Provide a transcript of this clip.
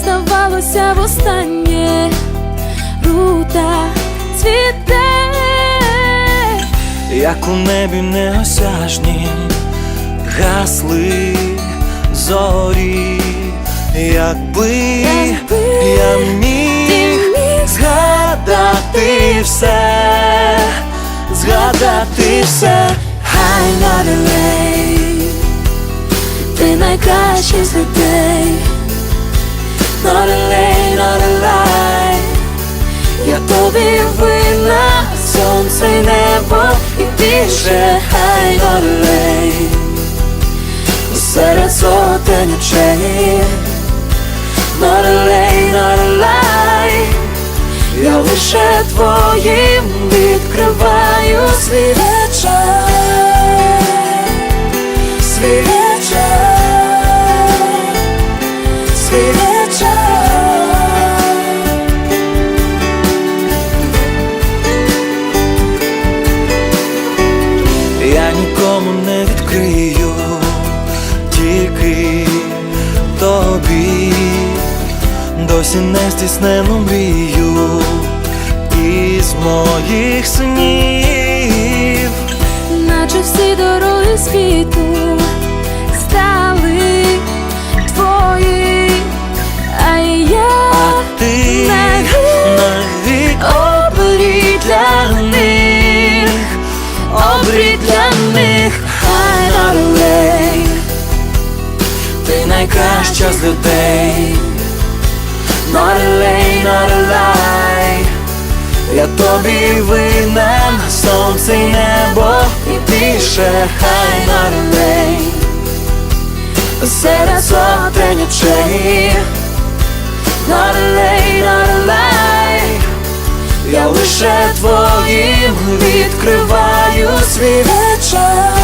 як здавалося востаннє, рута цвіте. як у небі неосяжнім гасли зорі, якби Якби я міг міг згадати все, згадати все, Хай a Ти найкращий з людей Not a lay, not a lie Я тобі винна Сонце й небо і більше Хай not a rain Серед сотень очей. Not a lay, not a lie я лише твоїм відкриваю свій вечір, свій вечір, свій вечір. Нікому не відкрию, тільки тобі, досі не стіснену мрію із моїх снів. Для них, хай a ти найкраща з людей. Lay, not Я тобі винен, сонце й небо і більше Хай rain Серед сотень очей Not a я лише твоїм відкриваю свій вечір.